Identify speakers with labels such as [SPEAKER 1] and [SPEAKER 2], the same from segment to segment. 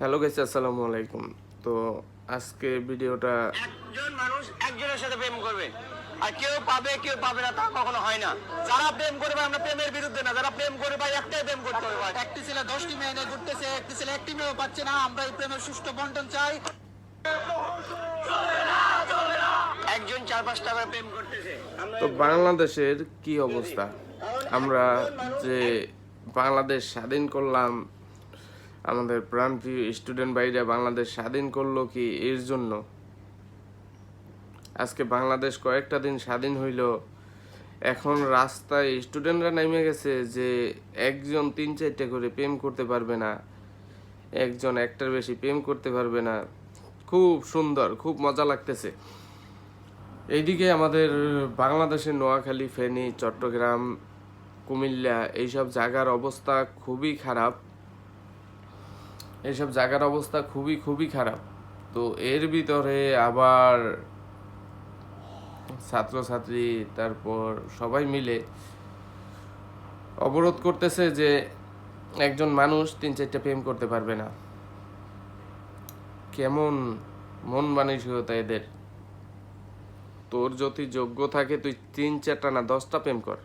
[SPEAKER 1] Hello guys আসসালামু আলাইকুম। তো আজকে ভিডিওটা
[SPEAKER 2] একজন মানুষ একজনের সাথে প্রেম করবে আর কেউ পাবে কেউ পাবে না তা কখনো হয় না। যারা প্রেম করবে আমরা প্রেমের বিরুদ্ধে না যারা প্রেম করবে ভাই একটাই প্রেম করতে হবে ভাই।
[SPEAKER 3] একটি ছেলে দশটি মেয়ে নিয়ে ঘুরতেছে একটি ছেলে একটি মেয়েও পাচ্ছে না আমরা এই প্রেমের সুষ্ঠু বন্টন চাই।
[SPEAKER 2] একজন চার পাঁচটা করে প্রেম করতেছে।
[SPEAKER 1] তো বাংলাদেশের কি অবস্থা? আমরা যে বাংলাদেশ স্বাধীন করলাম আমাদের প্রাণপ্রিয় স্টুডেন্ট ভাইরা বাংলাদেশ স্বাধীন করল কি এর জন্য? আজকে বাংলাদেশ কয়েকটা দিন স্বাধীন হইল। এখন রাস্তায় স্টুডেন্টরা নেমে গেছে যে একজন তিন চারটে করে প্রেম করতে পারবে না। একজন একটার বেশি প্রেম করতে পারবে না। খুব সুন্দর, খুব মজা লাগতেছে। এইদিকে আমাদের বাংলাদেশের নোয়াখালী, ফেনী, চট্টগ্রাম, কুমিল্লা এইসব জায়গার অবস্থা খুবই খারাপ। এইসব জায়গার অবস্থা খুবই খুবই খারাপ। তো এর ভিতরে আবার ছাত্রছাত্রী, তারপর সবাই মিলে অবরোধ করতেছে যে একজন মানুষ তিন চারটা প্রেম করতে পারবে না। কেমন মন মানসিকতা এদের? তোর যদি যোগ্য থাকে, তুই তিন চারটা না দশটা প্রেম কর।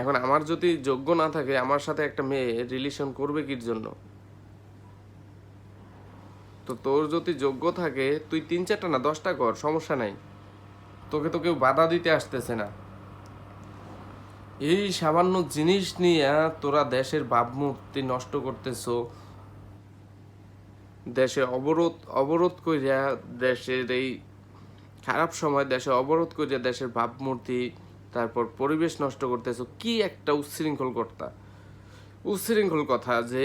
[SPEAKER 1] এখন আমার যদি যোগ্য না থাকে, আমার সাথে একটা মেয়ে রিলেশন করবে কির জন্য? তো তোর যদি যোগ্য থাকে, তুই তিন চারটা না, দশটা কর, সমস্যা নাই। তোকে তো কেউ বাধা দিতে আসতেছে না। এই সামান্য জিনিস নিয়ে তোরা দেশের ভাবমূর্তি নষ্ট করতেছ। দেশে অবরোধ অবরোধ করিয়া দেশের এই খারাপ সময়, দেশে অবরোধ করিয়া দেশের ভাবমূর্তি তারপর পরিবেশ নষ্ট করতেছো, কি একটা উচ্ছৃঙ্খল কর্তা? উচ্ছৃঙ্খল কথা যে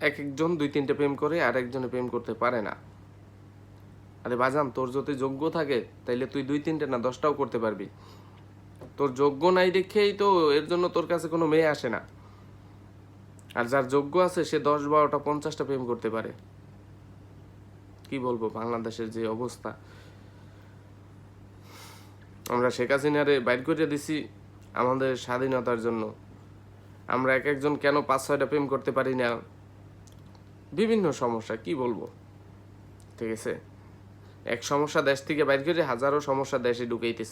[SPEAKER 1] এক একজন দুই তিনটে প্রেম করে, আর একজনে প্রেম করতে পারে না। আরে বাজান, তোর যদি যোগ্য থাকে, তাইলে তুই দুই তিনটে না দশটাও করতে পারবি। তোর যোগ্য নাই দেখেই তো এর জন্য তোর কাছে কোনো মেয়ে আসে না। আর যার যোগ্য আছে, সে দশ, বারোটা, পঞ্চাশটা প্রেম করতে পারে। কি বলব, বাংলাদেশের যে অবস্থা। আমরা শেখ হাসিনারে বাইর করে দিছি আমাদের স্বাধীনতার জন্য। আমরা এক একজন কেন পাঁচ ছয়টা প্রেম করতে পারি না? বিভিন্ন সমস্যা, কি বলব? ঠিক আছে? এক সমস্যা দেশ থেকে বাইর করে হাজারো সমস্যা দেশে ঢুকাইতেছে।